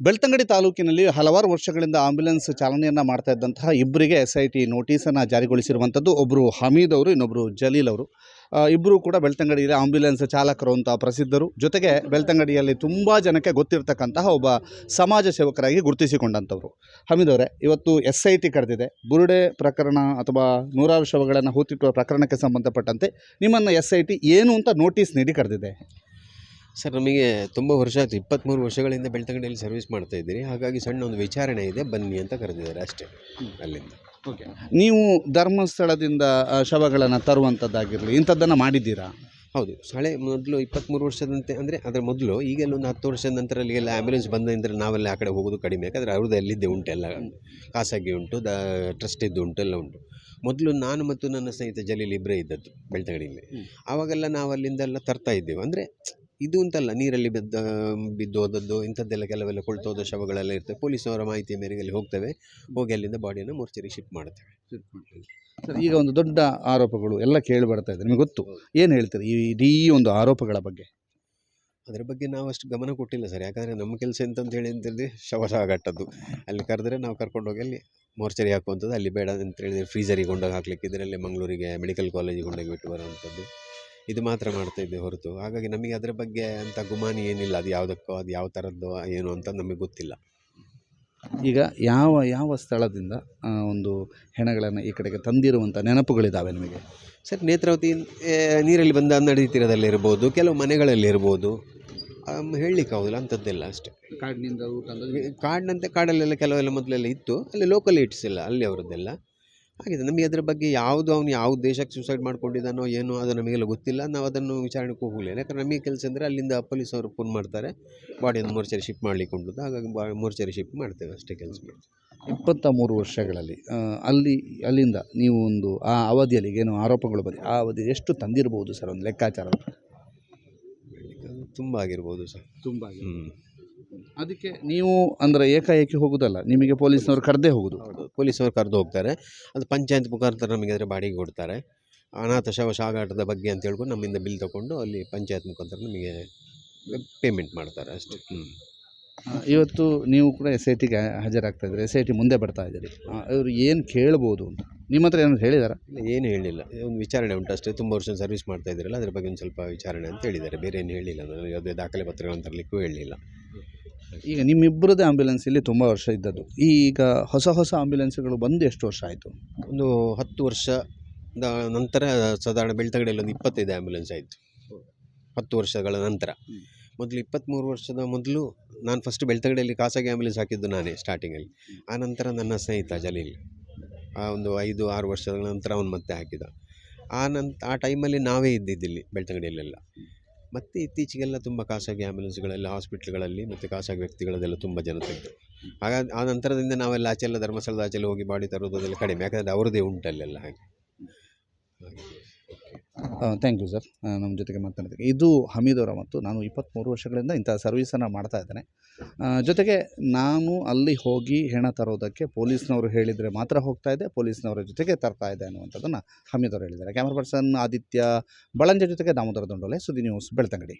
ಬೆಳ್ತಂಗಡಿ ತಾಲೂಕಿನಲ್ಲಿ ಹಲವಾರು ವರ್ಷಗಳಿಂದ ಆಂಬ್ಯುಲೆನ್ಸ್ ಚಾಲನೆಯನ್ನು ಮಾಡ್ತಾ ಇದ್ದಂತಹ ಇಬ್ಬರಿಗೆ ಎಸ್ ಐ ಟಿ ನೋಟಿಸನ್ನು ಜಾರಿಗೊಳಿಸಿರುವಂಥದ್ದು ಒಬ್ಬರು ಹಮೀದ್ ಅವರು ಇನ್ನೊಬ್ಬರು ಜಲೀಲ್ ಅವರು. ಇಬ್ಬರು ಕೂಡ ಬೆಳ್ತಂಗಡಿಯಲ್ಲಿ ಆಂಬ್ಯುಲೆನ್ಸ್ ಚಾಲಕರು ಅಂತ ಪ್ರಸಿದ್ಧರು. ಜೊತೆಗೆ ಬೆಳ್ತಂಗಡಿಯಲ್ಲಿ ತುಂಬ ಜನಕ್ಕೆ ಗೊತ್ತಿರತಕ್ಕಂತಹ ಒಬ್ಬ ಸಮಾಜ ಸೇವಕರಾಗಿ ಗುರುತಿಸಿಕೊಂಡಂಥವ್ರು. ಹಮೀದ್ ಅವರೇ, ಇವತ್ತು ಎಸ್ ಐ ಟಿ ಕರೆದಿದೆ ಬುರುಡೆ ಪ್ರಕರಣ ಅಥವಾ ನೂರಾರು ಶವಗಳನ್ನು ಹೂತಿಟ್ಟುವ ಪ್ರಕರಣಕ್ಕೆ ಸಂಬಂಧಪಟ್ಟಂತೆ ನಿಮ್ಮನ್ನು ಎಸ್ ಐ ಟಿ ಏನು ಅಂತ ನೋಟಿಸ್ ನೀಡಿ ಕರೆದಿದೆ ಸರ್ ನಮಗೆ ತುಂಬ ವರ್ಷ ಆಯ್ತು. ಇಪ್ಪತ್ತ್ಮೂರು ವರ್ಷಗಳಿಂದ ಬೆಳ್ತಂಗಡಿಯಲ್ಲಿ ಸರ್ವಿಸ್ ಮಾಡ್ತಾ ಇದ್ದೀರಿ ಹಾಗಾಗಿ ಸಣ್ಣ ಒಂದು ವಿಚಾರಣೆ ಇದೆ. ಬನ್ನಿ ಅಂತ ಕರೆದಿದ್ದಾರೆ. ಅಷ್ಟೇ ಅಲ್ಲಿಂದ. ಓಕೆ. ನೀವು ಧರ್ಮಸ್ಥಳದಿಂದ ಆ, ಶವಗಳನ್ನು ತರುವಂಥದ್ದಾಗಿರಲಿ ಇಂಥದ್ದನ್ನು ಮಾಡಿದ್ದೀರಾ? ಹೌದು. ಹಳೆ ಮೊದಲು ಇಪ್ಪತ್ತ್ಮೂರು ವರ್ಷದಂತೆ ಅಂದರೆ ಅದರ ಮೊದಲು ಈಗೆಲ್ಲ ಒಂದು ಹತ್ತು ವರ್ಷದ ನಂತರ ಎಲ್ಲ ಆ್ಯಂಬುಲೆನ್ಸ್ ಬಂದಂದ್ರೆ ನಾವೆಲ್ಲ ಆ ಕಡೆ ಹೋಗೋದು ಕಡಿಮೆ. ಯಾಕಂದರೆ ಅವ್ರದ್ದು ಎಲ್ಲಿದ್ದೆ ಉಂಟು ಎಲ್ಲ. ಖಾಸಗಿ ಉಂಟು ದ ಟ್ರಸ್ಟಿದ್ದು ಉಂಟು ಎಲ್ಲ ಉಂಟು. ಮೊದಲು ನಾನು ಮತ್ತು ನನ್ನ ಸ್ನೇಹಿತ ಜಲೀಲ್ ಇಬ್ಬರೇ ಇದ್ದದ್ದು ಬೆಳ್ತಂಗಡಿಯಲ್ಲಿ. ಆವಾಗೆಲ್ಲ ನಾವು ಅಲ್ಲಿಂದೆಲ್ಲ ತರ್ತಾ ಇದ್ದೇವೆ. ಅಂದರೆ ಇದು ಅಂತಲ್ಲ ನೀರಲ್ಲಿ ಬಿದ್ದ ಬಿದ್ದು ಹೋದದ್ದು ಇಂಥದ್ದೆಲ್ಲ ಕೆಲವೆಲ್ಲ ಕೊಳ್ತೋದ ಶವಗಳೆಲ್ಲ ಇರ್ತವೆ. ಪೊಲೀಸವರ ಮಾಹಿತಿಯ ಮೇರೆಗೆ ಅಲ್ಲಿ ಹೋಗ್ತೇವೆ. ಹೋಗಿ ಅಲ್ಲಿಂದ ಬಾಡಿಯನ್ನು ಮೋರ್ಚರಿ ಶಿಫ್ಟ್ ಮಾಡ್ತೇವೆ. ಸರ್ ಈಗ ಒಂದು ದೊಡ್ಡ ಆರೋಪಗಳು ಎಲ್ಲ ಕೇಳಿ ಬರ್ತಾ ಇದೆ ನಿಮಗೆ ಗೊತ್ತು. ಏನು ಹೇಳ್ತೀರಿ? ಈ ಇಡೀ ಒಂದು ಆರೋಪಗಳ ಬಗ್ಗೆ? ಅದರ ಬಗ್ಗೆ ನಾವು ಅಷ್ಟು ಗಮನ ಕೊಟ್ಟಿಲ್ಲ ಸರ್. ಯಾಕಂದರೆ ನಮ್ಮ ಕೆಲಸ ಎಂತಂತ ಹೇಳಿ ಅಂತೇಳಿ ಶವ ಸಾಗಟ್ಟದ್ದು ಅಲ್ಲಿ ಕರೆದ್ರೆ ನಾವು ಕರ್ಕೊಂಡೋಗಿ ಅಲ್ಲಿ ಮೋರ್ಚರಿ ಹಾಕುವಂಥದ್ದು. ಅಲ್ಲಿ ಬೇಡ ಅಂತ ಹೇಳಿದ್ರೆ ಫ್ರೀಜರಿಗೆ ಕೊಂಡೋಗಿ ಹಾಕ್ಲಿಕ್ಕೆ ಇದರಲ್ಲಿ ಮಂಗಳೂರಿಗೆ ಮೆಡಿಕಲ್ ಕಾಲೇಜಿಗೆ ಕೊಂಡೋಗಿ ಬಿಟ್ಟು ಬರುವಂಥದ್ದು. ಇದು ಮಾತ್ರ ಮಾಡ್ತಾ ಇದ್ದೆ ಹೊರತು. ಹಾಗಾಗಿ ನಮಗೆ ಅದರ ಬಗ್ಗೆ ಅಂತ ಗುಮಾನಿ ಏನಿಲ್ಲ ಅದು ಯಾವುದಕ್ಕೋ ಅದು ಯಾವ ಥರದ್ದು ಏನು ಅಂತ ನಮಗೆ ಗೊತ್ತಿಲ್ಲ. ಈಗ ಯಾವ ಯಾವ ಸ್ಥಳದಿಂದ ಒಂದು ಹೆಣಗಳನ್ನು ಈ ಕಡೆಗೆ ತಂದಿರುವಂಥ ನೆನಪುಗಳಿದ್ದಾವೆ ನಿಮಗೆ? ಸರ್ ನೇತ್ರಾವತಿ ನೀರಲ್ಲಿ ಬಂದ ನದಿ ತೀರದಲ್ಲಿರ್ಬೋದು ಕೆಲವು ಮನೆಗಳಲ್ಲಿರ್ಬೋದು ಹೇಳಲಿಕ್ಕೆ ಆಗೋದಿಲ್ಲ ಅಂಥದ್ದೆಲ್ಲ ಅಷ್ಟೇ. ಕಾಡಿನಿಂದ ಕಾಡಿನಂತೆ ಕಾಡಲ್ಲೆಲ್ಲ ಕೆಲವೆಲ್ಲ ಮೊದಲೆಲ್ಲ ಇತ್ತು ಅಲ್ಲಿ ಲೋಕಲ್ ಇಟ್ಸ್ ಇಲ್ಲ ಅಲ್ಲಿ ಅವರದ್ದೆಲ್ಲ. ಹಾಗಿದೆ ನಮಗೆ ಅದರ ಬಗ್ಗೆ ಯಾವುದು ಅವನು ಯಾವ ದೇಶಕ್ಕೆ ಸೂಸೈಡ್ ಮಾಡ್ಕೊಂಡಿದ್ದಾನೋ ಏನೋ ಅದು ನಮಗೆಲ್ಲ ಗೊತ್ತಿಲ್ಲ. ನಾವು ಅದನ್ನು ವಿಚಾರಣೆಗೆ ಹೋಗಲಿಲ್ಲ. ಯಾಕಂದ್ರೆ ನಮಗೆ ಕೆಲಸ ಅಂದರೆ ಅಲ್ಲಿಂದ ಪೊಲೀಸ್ ಅವರು ಫೋನ್ ಮಾಡ್ತಾರೆ. ಬಾಡಿಯನ್ನು ಮೋರ್ಚರಿ ಶಿಫ್ಟ್ ಮಾಡಲಿಕ್ಕೆ ಉಂಟು ಹಾಗಾಗಿ ಬಾ ಮೋರ್ಚರಿ ಶಿಫ್ಟ್ ಮಾಡ್ತೇವೆ ಅಷ್ಟೇ ಕೆಲಸ ಮಾಡ್ತೇವೆ. ಇಪ್ಪತ್ತ ಮೂರು ವರ್ಷಗಳಲ್ಲಿ ಅಲ್ಲಿ ಅಲ್ಲಿಂದ ನೀವು ಒಂದು ಆ ಅವಧಿಯಲ್ಲಿ ಏನು ಆರೋಪಗಳು ಬಂದಿದೆ ಆ ಅವಧಿ ಎಷ್ಟು ತಂದಿರಬಹುದು ಸರ್ ಒಂದು ಲೆಕ್ಕಾಚಾರ? ತುಂಬ ಆಗಿರ್ಬೋದು ಸರ್. ತುಂಬ ಹ್ಞೂ ಅದಕ್ಕೆ ನೀವು ಅಂದರೆ ಏಕಾಏಕಿ ಹೋಗೋದಲ್ಲ ನಿಮಗೆ ಪೊಲೀಸ್ನವರು ಕರೆದೇ ಹೋಗೋದು. ಪೊಲೀಸವರು ಕರೆದು ಹೋಗ್ತಾರೆ. ಅದು ಪಂಚಾಯತ್ ಮುಖಾಂತರ ನಮಗೆ ಅದರ ಬಾಡಿಗೆ ಕೊಡ್ತಾರೆ. ಅನಾಥ ಶವ ಸಾಗಾಟದ ಬಗ್ಗೆ ಅಂತ ಹೇಳ್ಕೊಂಡು ನಮ್ಮಿಂದ ಬಿಲ್ ತಗೊಂಡು ಅಲ್ಲಿ ಪಂಚಾಯತ್ ಮುಖಾಂತರ ನಮಗೆ ಪೇಮೆಂಟ್ ಮಾಡ್ತಾರೆ ಅಷ್ಟೇ. ಹ್ಞೂ ಇವತ್ತು ನೀವು ಕೂಡ ಎಸ್ ಐ ಟಿಗೆ ಹಾಜರಾಗ್ತಾ ಇದ್ದೀರಿ ಎಸ್ ಐ ಟಿ ಮುಂದೆ ಬರ್ತಾ ಇದ್ದೀರಿ. ಅವರು ಏನು ಕೇಳ್ಬೋದು ಅಂತ? ನಿಮ್ಮ ಹತ್ರ ಏನಾದ್ರು ಹೇಳಿದಾರ? ಇಲ್ಲ ಏನು ಹೇಳಿಲ್ಲ. ಒಂದು ವಿಚಾರಣೆ ಉಂಟು ಅಷ್ಟೇ. ತುಂಬ ವರ್ಷ ಸರ್ವಿಸ್ ಮಾಡ್ತಾ ಇದ್ದೀರಲ್ಲ ಅದ್ರ ಬಗ್ಗೆ ಒಂದು ಸ್ವಲ್ಪ ವಿಚಾರಣೆ ಅಂತ ಹೇಳಿದ್ದಾರೆ. ಬೇರೆ ಏನು ಹೇಳಿಲ್ಲ. ನನಗೆ ಯಾವುದೇ ದಾಖಲೆ ಪತ್ರಗಳನ್ನು ತರಲಿಕ್ಕೂ ಹೇಳಿಲ್ಲ. ಈಗ ನಿಮ್ಮಿಬ್ಬರದೇ ಆಂಬ್ಯುಲೆನ್ಸ್ ಇಲ್ಲಿ ತುಂಬ ವರ್ಷ ಇದ್ದದ್ದು. ಈಗ ಹೊಸ ಹೊಸ ಆಂಬ್ಯುಲೆನ್ಸ್ಗಳು ಬಂದು ಎಷ್ಟು ವರ್ಷ ಆಯಿತು? ಒಂದು ಹತ್ತು ವರ್ಷದ ನಂತರ ಸಾಧಾರಣ ಬೆಳ್ತಗಡೆಯಲ್ಲಿ ಒಂದು ಇಪ್ಪತ್ತೈದು ಆ್ಯಂಬುಲೆನ್ಸ್ ಆಯಿತು. ಹತ್ತು ವರ್ಷಗಳ ನಂತರ. ಮೊದಲು ಇಪ್ಪತ್ತ್ಮೂರು ವರ್ಷದ ಮೊದಲು ನಾನು ಫಸ್ಟ್ ಬೆಳ್ತಗಡೆಯಲ್ಲಿ ಖಾಸಗಿ ಆ್ಯಂಬುಲೆನ್ಸ್ ಹಾಕಿದ್ದು ನಾನೇ ಸ್ಟಾರ್ಟಿಂಗಲ್ಲಿ ಆ ನಂತರ ನನ್ನ ಸ್ನೇಹಿತ ಜಲೀಲ್. ಆ ಒಂದು ಐದು ಆರು ವರ್ಷಗಳ ನಂತರ ಅವನು ಮತ್ತೆ ಹಾಕಿದ. ಆ ನಂತ ಆ ಟೈಮಲ್ಲಿ ನಾವೇ ಇದ್ದಿದ್ದಿಲ್ಲಿ ಬೆಳ್ತಂಗಡಿಯಲ್ಲೆಲ್ಲ. ಮತ್ತು ಇತ್ತೀಚೆಗೆಲ್ಲ ತುಂಬ ಖಾಸಗಿ ಆ್ಯಂಬುಲೆನ್ಸ್ಗಳೆಲ್ಲ ಹಾಸ್ಪಿಟ್ಲ್ಗಳಲ್ಲಿ ಮತ್ತು ಖಾಸಗಿ ವ್ಯಕ್ತಿಗಳದೆಲ್ಲ ತುಂಬ ಜನ ತೆಗೆದು. ಹಾಗಾಗಿ ಆ ನಂತರದಿಂದ ನಾವೆಲ್ಲ ಆಚೆಲ್ಲ ಧರ್ಮಸ್ಥಳದ ಆಚೆಲ್ಲ ಹೋಗಿ ಬಾಡಿ ತರೋದು ಅದೆಲ್ಲ ಕಡಿಮೆ. ಯಾಕಂದರೆ ಅವ್ರದ್ದೇ ಉಂಟಲ್ಲೆಲ್ಲ ಹಾಗೆ. ಹಾಗೆ. ಥ್ಯಾಂಕ್ ಯು ಸರ್ ನಮ್ಮ ಜೊತೆಗೆ ಮಾತನಾಡೋದಕ್ಕೆ ಇದು ಹಮೀದ್ ಅವರ ಮತ್ತು ನಾನು ಇಪ್ಪತ್ತ್ಮೂರು ವರ್ಷಗಳಿಂದ ಇಂಥ ಸರ್ವೀಸನ್ನು ಮಾಡ್ತಾ ಇದ್ದೇನೆ. ಜೊತೆಗೆ ನಾನು ಅಲ್ಲಿ ಹೋಗಿ ಹೆಣ ತರೋದಕ್ಕೆ ಪೊಲೀಸ್ನವರು ಹೇಳಿದರೆ ಮಾತ್ರ ಹೋಗ್ತಾ ಇದ್ದೆ, ಪೊಲೀಸ್ನವರ ಜೊತೆಗೆ ತರ್ತಾ ಇದೆ ಅನ್ನುವಂಥದ್ದನ್ನು ಹಮೀದ್ ಅವರು ಹೇಳಿದ್ದಾರೆ. ಕ್ಯಾಮ್ರಾ ಪರ್ಸನ್ ಆದಿತ್ಯ ಬಳಂಜ ಜೊತೆಗೆ ದಾಮೋದರ ದೊಂಡೋಲೆ, ಸುದ್ದಿ ನ್ಯೂಸ್ ಬೆಳ್ತಂಗಡಿ.